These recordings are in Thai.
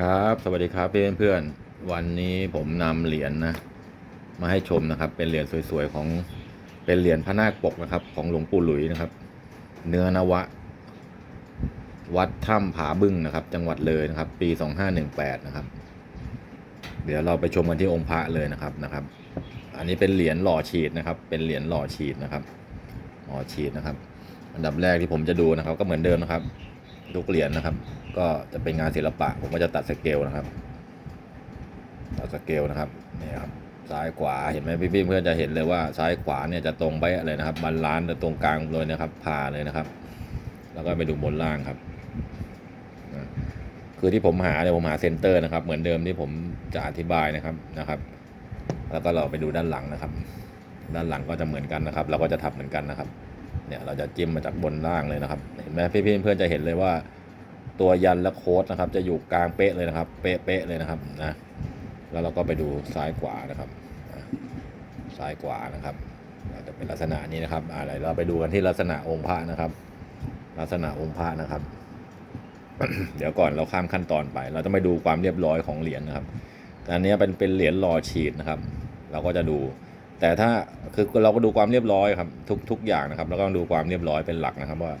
ครับ สวัสดีครับเพื่อนเพื่อนวันนี้ผมนำเหรียญนะมาให้ชมนะครับ เป็นเหรียญสวยๆของเป็นเหรียญพระนาคปกนะครับ ของหลวงปู่หลุยนะครับ เนื้อนวะ วัดถ้ำผาบึ้งนะครับ จังหวัดเลยนะครับ ปี2518นะครับ เดี๋ยวเราไปชมกันที่องค์พระเลยนะครับนะครับ อันนี้เป็นเหรียญหล่อฉีดนะครับ เป็นเหรียญหล่อฉีดนะครับหล่อฉีดนะครับ อันดับแรกที่ผมจะดูนะครับ ก็เหมือนเดิมนะครับ ทุกเหรียญนะครับ ก็จะเป็นงานศิลปะ ผมก็จะตัดสเกลนะครับ ตัดสเกลนะครับนี่ครับซ้ายขวาเห็นไหมพี่ๆเพื่อนจะเห็นเลยว่าซ้ายขวาเนี่ยจะตรงไปเลยนะครับบาลานซ์ตรงกลางเลยนะครับผ่าเลยนะครับ แล้วก็ไปดูบนล่างครับคือที่ผมหาเนี่ยผมหาเซนเตอร์นะครับ เหมือนเดิมที่ผมจะอธิบายนะครับนะครับ แล้วก็เราไปดูด้านหลังนะครับ ด้านหลังก็จะเหมือนกันนะครับ เราก็จะทับเหมือนกันนะครับ เนี่ยเราจะจิ้มมาจากบนล่างเลยนะครับเห็นไหมพี่เพื่อนๆจะเห็นเลยว่าตัวยันและโค้ดนะครับ จะอยู่กลางเป๊ะเลยนะครับ เป๊ะๆเลยนะครับนะแล้วเราก็ไปดูซ้ายขวานะครับซ้ายขวานะครับจะเป็นลักษณะนี้นะครับอะไรเราไปดูกันที่ลักษณะองค์พระนะครับ ลักษณะองค์พระนะครับ เดี๋ยวก่อนเราข้ามขั้นตอนไป เราจะไปดูความเรียบร้อยของเหรียญนะครับอันนี้เป็นเป็นเหรียญหล่อฉีดนะครับ เราก็จะดู แต่ถ้าคือเราก็ดูความเรียบร้อยครับทุกทุกอย่างนะครับแล้วก็ดูความเรียบร้อยเป็นหลักนะครับ ว่า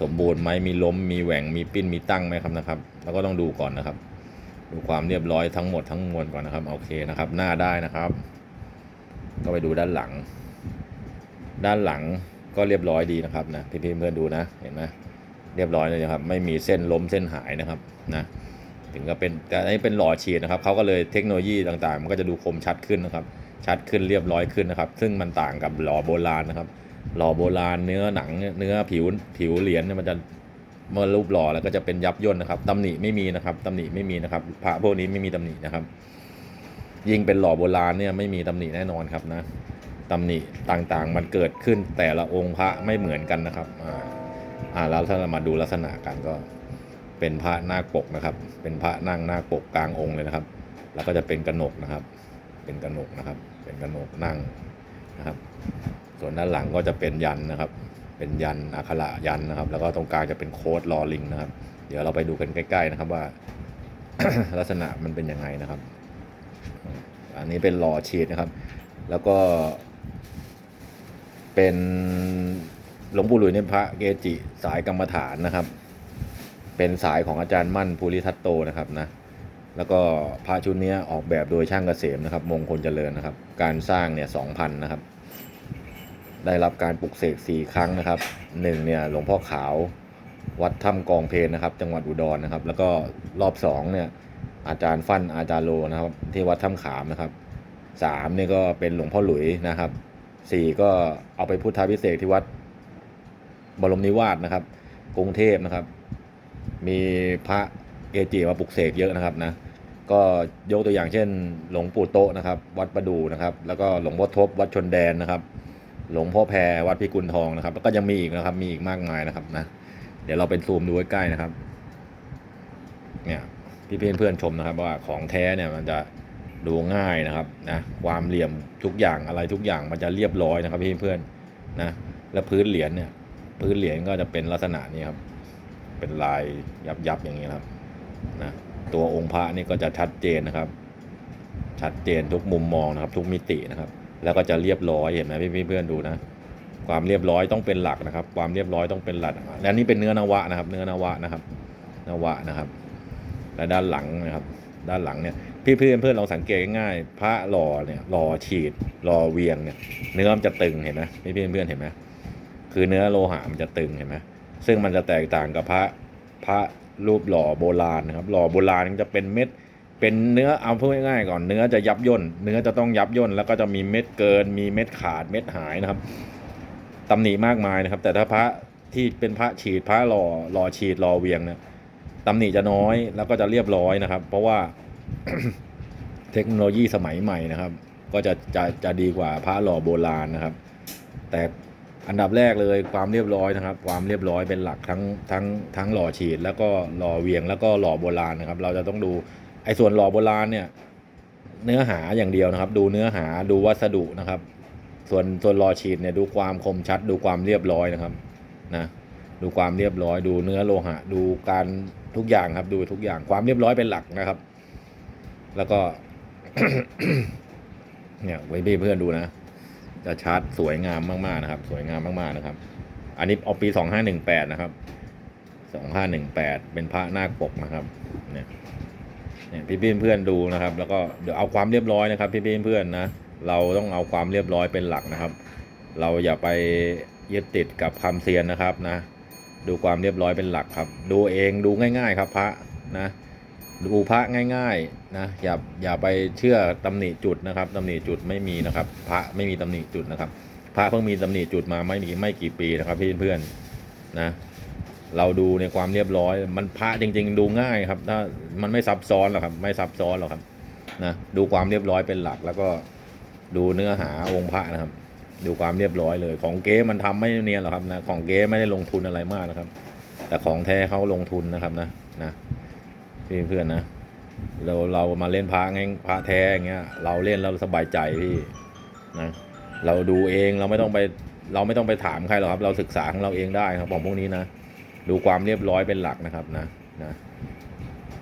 สมบูรณ์ไหมมีล้มมีแหว่งมีปิ้นมีตั้งไหมครับนะครับ แล้วก็ต้องดูก่อนนะครับ ดูความเรียบร้อยทั้งหมดทั้งมวลก่อนนะครับโอเคนะครับ หน้าได้นะครับ ก็ไปดูด้านหลัง ด้านหลังก็เรียบร้อยดีนะครับนะพี่เพื่อนดูนะเห็นไหมเรียบร้อยเลยนะครับ ไม่มีเส้นล้มเส้นหายนะครับนะถึงก็เป็นแต่อันนี้เป็นหล่อฉีดนะครับเขาก็เลยเทคโนโลยีต่างๆ มันก็จะดูคมชัดขึ้นนะครับ ชัดขึ้นเรียบร้อยขึ้นนะครับ ซึ่งมันต่างกับหล่อโบราณนะครับหล่อโบราณเนื้อหนังเนื้อผิวผิวเหรียญเนี่ยมันจะเมื่อรูปหล่อแล้วก็จะเป็นยับย่นนะครับตำหนิไม่มีนะครับตำหนิไม่มีนะครับ พระพวกนี้ไม่มีตำหนินะครับ ยิ่งเป็นหล่อโบราณเนี่ยไม่มีตำหนิแน่นอนครับนะตำหนิต่างๆ มันเกิดขึ้นแต่ละองค์พระไม่เหมือนกันนะครับอ่าอ่าแล้วถ้าเรามาดูลักษณะกันก็เป็นพระนาคปกนะครับ เป็นพระนั่งนาคปกกลางองค์เลยนะครับ แล้วก็จะเป็นกระหนกนะครับ เป็นกระหนกนะครับ เป็นกระหนกนั่งนะครับ ส่วนด้านหลังก็จะเป็นยันนะครับ เป็นยันอักขระยันนะครับ แล้วก็ตรงกลางจะเป็นโค้ดลอลิงนะครับ เดี๋ยวเราไปดูกันใกล้ ๆนะครับว่า ลักษณะมันเป็นยังไงนะครับ อันนี้เป็นหล่อชีดนะครับ แล้วก็ เป็นหลวงปู่หลุยเนี่ยพระเกจิสายกรรมฐานนะครับ เป็นสายของอาจารย์มั่นภูริทัตโตนะครับนะ แล้วก็พระชุดนี้ออกแบบโดยช่างเกษมนะครับ มงคลเจริญนะครับ การสร้างเนี่ยสองพันนะครับ ได้รับการปลุกเสกสี่ครั้งนะครับหนึ่งเนี่ยหลวงพ่อขาววัดถ้ำกองเพลนะครับ จังหวัดอุดรนะครับ แล้วก็รอบสองเนี่ยอาจารย์ฟั่นอาจารย์โลนะครับ ที่วัดถ้ำขามนะครับสามเนี่ยก็เป็นหลวงพ่อหลุยนะครับสี่ก็เอาไปพุทธาพิเศษที่วัดบรมนิวาสนะครับ กรุงเทพนะครับ มีพระเกจิมาปลุกเสกเยอะนะครับนะ ก็ยกตัวอย่างเช่น หลวงปู่โตนะครับ วัดประดูนะครับ แล้วก็หลวงพ่อทบวัดชนแดนนะครับ หลวงพ่อแพรวัดพิกุลทองนะครับ แล้วก็ยังมีอีกนะครับ มีอีกมากมายนะครับนะ เดี๋ยวเราเป็นซูมดูใกล้ๆนะครับ เนี่ยพี่เพื่อนเพื่อนๆชมนะครับ ว่าของแท้เนี่ยมันจะดูง่ายนะครับนะความเหลี่ยมทุกอย่างอะไรทุกอย่างมันจะเรียบร้อยนะครับพี่เพื่อนนะแล้วพื้นเหรียญเนี่ยพื้นเหรียญก็จะเป็นลักษณะนี้ครับ เป็นลายยับๆอย่างนี้ครับนะ ตัวองค์พระนี่ก็จะชัดเจนนะครับ ชัดเจนทุกมุมมองนะครับ ทุกมิตินะครับ แล้วก็จะเรียบร้อยเห็นไหมพี่เพื่อนดูนะ ความเรียบร้อยต้องเป็นหลักนะครับ ความเรียบร้อยต้องเป็นหลักและนี่เป็นเนื้อนวะนะครับ เนื้อนวะนะครับ นวะนะครับและด้านหลังนะครับ ด้านหลังเนี่ยพี่เพื่อนเพื่อนเราสังเกตง่ายๆพระหล่อเนี่ยหล่อฉีดหล่อเวียงเนี่ยเนื้อมันจะตึงเห็นไหมพี่เพื่อนเพื่อนเห็นไหมคือเนื้อโลหะมันจะตึงเห็นไหมซึ่งมันจะแตกต่างกับพระพระ รูปหล่อโบราณนะครับหล่อโบราณมันจะเป็นเม็ดเป็นเนื้อเอาพูดง่ายๆก่อนเนื้อจะยับย่นเนื้อจะต้องยับย่นแล้วก็จะมีเม็ดเกิน มีเม็ดขาดเม็ดหายนะครับตำหนิมากมายนะครับ แต่ถ้าพระที่เป็นพระฉีดพระหล่อหล่อฉีดหล่อเวียงเนี่ยตำหนิจะน้อยแล้วก็จะเรียบร้อยนะครับ เพราะว่าเทคโนโลยีสมัยใหม่นะครับ ก็จะจะจะดีกว่าพระหล่อโบราณนะครับ แต่ อันดับแรกเลยความเรียบร้อยนะครับ ความเรียบร้อยเป็นหลักทั้งทั้งทั้งหล่อฉีด แล้วก็หล่อเวียงแล้วก็หล่อโบราณนะครับ เราจะต้องดูไอ้ส่วนหล่อโบราณเนี่ยเนื้อหาอย่างเดียวนะครับ ดูเนื้อหาดูวัสดุนะครับ ส่วนส่วนหล่อฉีดเนี่ยดูความคมชัด ดูความเรียบร้อยนะครับนะดูความเรียบร้อย ดูเนื้อโลหะ ดูการทุกอย่างครับ ดูทุกอย่างความเรียบร้อยเป็นหลักนะครับ แล้วก็ เนี่ยไว้เพื่อนดูนะ จะชาร์จสวยงามมากๆนะครับ สวยงามมากๆนะครับ อันนี้เอาปีสองห้าหนึ่งแปดนะครับสองห้าหนึ่งแปดเป็นพระนาคปกนะครับเนี่ยเนี่ยพี่พี่เพื่อนดูนะครับ แล้วก็เดี๋ยวเอาความเรียบร้อยนะครับ พี่พี่เพื่อนนะเราต้องเอาความเรียบร้อยเป็นหลักนะครับ เราอย่าไปยึดติดกับคำเซียนนะครับนะ ดูความเรียบร้อยเป็นหลักครับ ดูเองดูง่าย ๆ ครับพระนะ ดูพระง่ายๆนะอย่าอย่าไปเชื่อตำหนิจุดนะครับตำหนิจุดไม่มีนะครับ พระไม่มีตำหนิจุดนะครับ พระเพิ่งมีตำหนิจุดมาไม่มีไม่กี่ปีนะครับพี่เพื่อนๆนะเราดูในความเรียบร้อย มันพระจริง ๆ ดูง่ายครับถ้ามันไม่ซับซ้อนหรอกครับ ไม่ซับซ้อนหรอกครับนะดูความเรียบร้อยเป็นหลักแล้วก็ดูเนื้อหาองค์พระนะครับ ดูความเรียบร้อยเลย ของเก๊มันทำไม่เนียนหรอกครับนะของเก๊ไม่ได้ลงทุนอะไรมากนะครับ แต่ของแท้เขาลงทุนนะครับนะนะ พี่เพื่อนนะเราเรามาเล่นพระไงพระแท้อย่างเงี้ย เราเล่นแล้วสบายใจพี่นะเราดูเองเราไม่ต้องไปเราไม่ต้องไปถามใครหรอกครับ เราศึกษาของเราเองได้ครับของพวกนี้นะดูความเรียบร้อยเป็นหลักนะครับนะนะ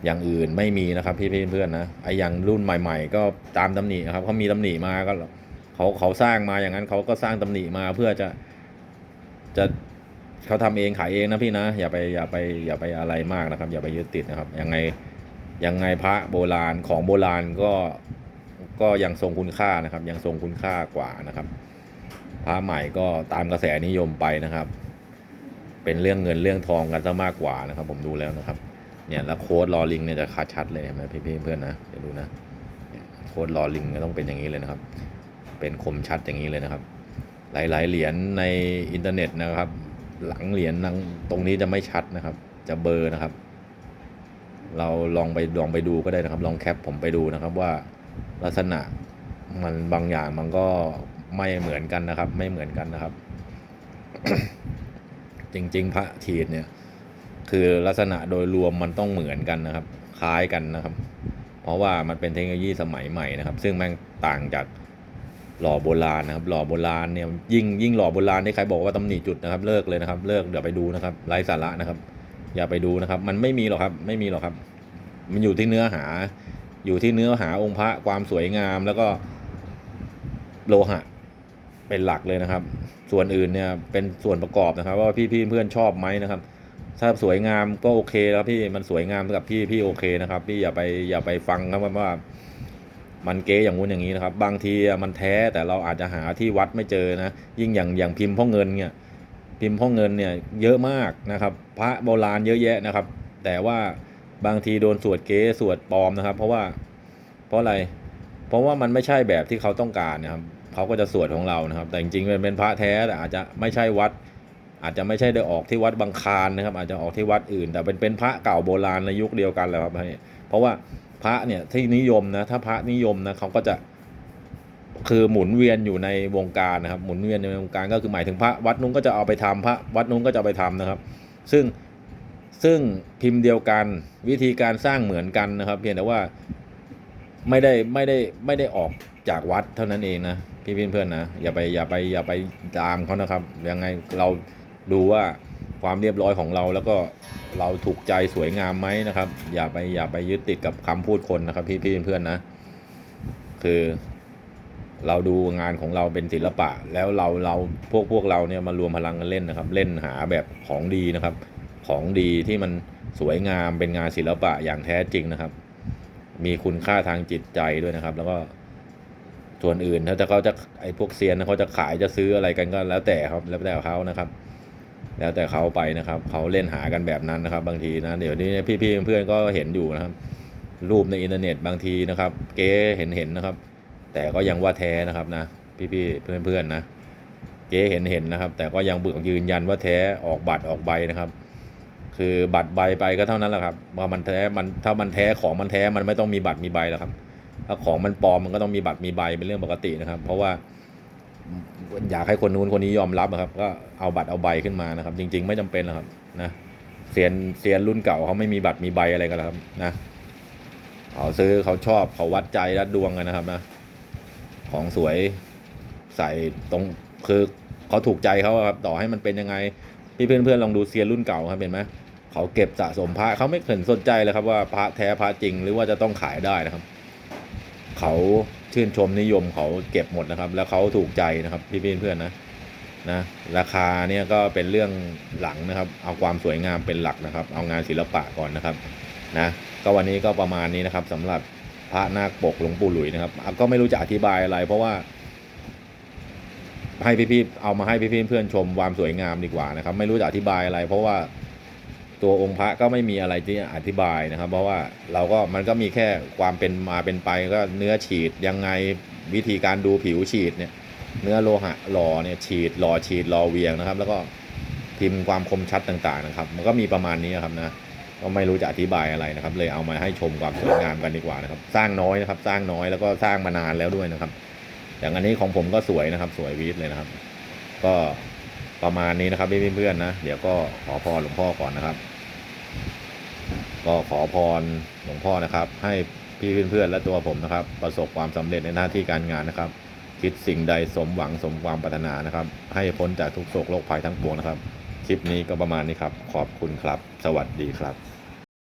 อย่างอื่นไม่มีนะครับพี่เพื่อนนะไออย่างรุ่นใหม่ ๆ ก็ตามตำหนินะครับเขามีตำหนิมาก็เขาเขาสร้างมาอย่างนั้นเขาก็สร้างตำหนิมาเพื่อจะจะ เขาทำเองขายเองนะพี่นะอย่าไปอย่าไปอย่าไปอะไรมากนะครับ อย่าไปยึดติดนะครับยังไงยังไงพระโบราณของโบราณก็ก็ยังทรงคุณค่านะครับ ยังทรงคุณค่ากว่านะครับพระใหม่ก็ตามกระแสนิยมไปนะครับ เป็นเรื่องเงินเรื่องทองกันซะมากกว่านะครับ ผมดูแล้วนะครับ เนี่ยแล้วโค้ดลอลิงเนี่ยจะคัดชัดเลยเห็นไหมพี่เพื่อนนะเดี๋ยวดูนะโค้ดลอลิงก็ต้องเป็นอย่างนี้เลยนะครับ เป็นคมชัดอย่างนี้เลยนะครับ หลาย ๆ เหรียญในอินเทอร์เน็ตนะครับ หลังเหรียญนังตรงนี้จะไม่ชัดนะครับ จะเบอร์นะครับ เราลองไปลองไปดูก็ได้นะครับ ลองแคปผมไปดูนะครับว่าลักษณะมันบางอย่างมันก็ไม่เหมือนกันนะครับ ไม่เหมือนกันนะครับ จริง ๆ พระทีดเนี่ย คือลักษณะโดยรวมมันต้องเหมือนกันนะครับ คล้ายกันนะครับ เพราะว่ามันเป็นเทคโนโลยีสมัยใหม่นะครับ ซึ่งแม่งต่างจาก หล่อโบราณนะครับหล่อโบราณเนี่ยยิ่งยิ่งหล่อโบราณที่ใครบอกว่าตำหนิจุดนะครับเลิกเลยนะครับ เลิกเดี๋ยวไปดูนะครับไร้สาระนะครับ อย่าไปดูนะครับ มันไม่มีหรอกครับ ไม่มีหรอกครับ มันอยู่ที่เนื้อหา อยู่ที่เนื้อหาองค์พระความสวยงามแล้วก็โลหะเป็นหลักเลยนะครับ ส่วนอื่นเนี่ยเป็นส่วนประกอบนะครับ ว่าพี่พี่เพื่อนชอบไหมนะครับ ถ้าสวยงามก็โอเคแล้วพี่มันสวยงามกับพี่พี่โอเคนะครับ พี่อย่าไปอย่าไปฟังครับว่า มันเก๊อย่างงู้นอย่างนี้นะครับ บางทีมันแท้แต่เราอาจจะหาที่วัดไม่เจอนะ ยิ่งอย่างอย่างพิมพ์พ่อเงินเนี่ยพิมพ์พ่อเงินเนี่ยเยอะมากนะครับ พระโบราณเยอะแยะนะครับ แต่ว่าบางทีโดนสวดเก๊สวดปลอมนะครับ เพราะว่าเพราะอะไร เพราะว่ามันไม่ใช่แบบที่เขาต้องการนะครับเขาก็จะสวดของเรานะครับ แต่จริงๆมันเป็นพระแท้แต่อาจจะไม่ใช่วัด อาจจะไม่ใช่ได้ออกที่วัดบางคานนะครับ อาจจะออกที่วัดอื่น แต่เป็นเป็นพระเก่าโบราณในยุคเดียวกันแหละครับเพราะว่า พระเนี่ยที่นิยมนะถ้าพระนิยมนะเขาก็จะคือหมุนเวียนอยู่ในวงการนะครับ หมุนเวียนในวงการก็คือหมายถึงพระวัดนู้นก็จะเอาไปทำพระวัดนู้นก็จะไปทำนะครับ ซึ่งซึ่งพิมพ์เดียวกันวิธีการสร้างเหมือนกันนะครับ เพียงแต่ว่าไม่ได้ไม่ได้ไม่ได้ออกจากวัดเท่านั้นเองนะพี่เพื่อนๆนะอย่าไปอย่าไปอย่าไปตามเขานะครับยังไงเราดูว่า ความเรียบร้อยของเราแล้วก็เราถูกใจสวยงามไหมนะครับ อย่าไปอย่าไปยึดติดกับคำพูดคนนะครับ พี่พี่เพื่อนๆนะ คือ เราดูงานของเราเป็นศิลปะ แล้วเราเราพวกพวกเราเนี่ยมารวมพลังกันเล่นนะครับ เล่นหาแบบของดีนะครับ ของดีที่มันสวยงามเป็นงานศิลปะอย่างแท้จริงนะครับ มีคุณค่าทางจิตใจด้วยนะครับ แล้วก็ส่วนอื่นถ้าจะเขาจะไอ้พวกเซียนเขาจะขายจะซื้ออะไรกันก็แล้วแต่ครับแล้วแต่เขานะครับ แล้วแต่เขาไปนะครับเขาเล่นหากันแบบนั้นนะครับ บางทีนะเดี๋ยวนี้พี่ๆเพื่อนๆก็เห็นอยู่นะครับ รูปในอินเทอร์เน็ตบางทีนะครับ เก๊เห็นเห็นนะครับ แต่ก็ยังว่าแท้นะครับนะ พี่ๆเพื่อนๆนะ เก๊เห็นเห็นนะครับ แต่ก็ยังบึกยืนยันว่าแท้ออกบัตรออกใบนะครับ คือบัตรใบไปก็เท่านั้นแหละครับว่ามันแท้มันถ้ามันแท้ของมันแท้มันไม่ต้องมีบัตรมีใบแล้วครับถ้าของมันปลอมมันก็ต้องมีบัตรมีใบเป็นเรื่องปกตินะครับ เพราะว่า อยากให้คนนู้นคนนี้ยอมรับนะครับ ก็เอาบัตรเอาใบขึ้นมานะครับ จริง ๆ ไม่จำเป็นหรอกครับนะเซียนเซียนรุ่นเก่าเขาไม่มีบัตรมีใบอะไรกันแล้วครับนะเขาซื้อเขาชอบเขาวัดใจรัดดวงกันนะครับนะของสวยใส่ตรงคือเขาถูกใจเขาครับ ต่อให้มันเป็นยังไงพี่เพื่อนๆลองดูเซียนรุ่นเก่าครับเห็นไหมเขาเก็บสะสมพระเขาไม่เคยสนใจเลยครับว่าพระแท้พระจริงหรือว่าจะต้องขายได้นะครับ เขา ชื่นชมนิยมเขาเก็บหมดนะครับ แล้วเขาถูกใจนะครับพี่เพื่อนๆนะนะราคาเนี่ยก็เป็นเรื่องหลังนะครับ เอาความสวยงามเป็นหลักนะครับ เอางานศิลปะก่อนนะครับนะก็วันนี้ก็ประมาณนี้นะครับสำหรับพระนาคปกหลวงปู่หลุยนะครับ ก็ไม่รู้จะอธิบายอะไร เพราะว่า ให้พี่ๆเอามาให้พี่ๆเพื่อนชมความสวยงามดีกว่านะครับ ไม่รู้จะอธิบายอะไร เพราะว่า ตัวองค์พระก็ไม่มีอะไรที่อธิบายนะครับ เพราะว่าเราก็มันก็มีแค่ความเป็นมาเป็นไปก็เนื้อฉีดยังไงวิธีการดูผิวฉีดเนี่ย เนื้อโลหะหล่อเนี่ยฉีดหล่อฉีดหล่อเวียงนะครับ แล้วก็พิมพ์ความคมชัดต่างๆนะครับ มันก็มีประมาณนี้ครับนะก็ไม่รู้จะอธิบายอะไรนะครับ เลยเอามาให้ชมความสวยงามกันดีกว่านะครับ สร้างน้อยนะครับ สร้างน้อยแล้วก็สร้างมานานแล้วด้วยนะครับ อย่างอันนี้ของผมก็สวยนะครับ สวยวีดเลยนะครับ ก็ ประมาณนี้นะครับพี่เพื่อนๆนะเดี๋ยวก็ขอพรหลวงพ่อก่อนนะครับ ก็ขอพรหลวงพ่อนะครับ ให้พี่เพื่อนๆและตัวผมนะครับ ประสบความสำเร็จในหน้าที่การงานนะครับ คิดสิ่งใดสมหวังสมความปรารถนานะครับ ให้พ้นจากทุกโศกโรคภัยทั้งปวงนะครับ คลิปนี้ก็ประมาณนี้ครับ ขอบคุณครับ สวัสดีครับ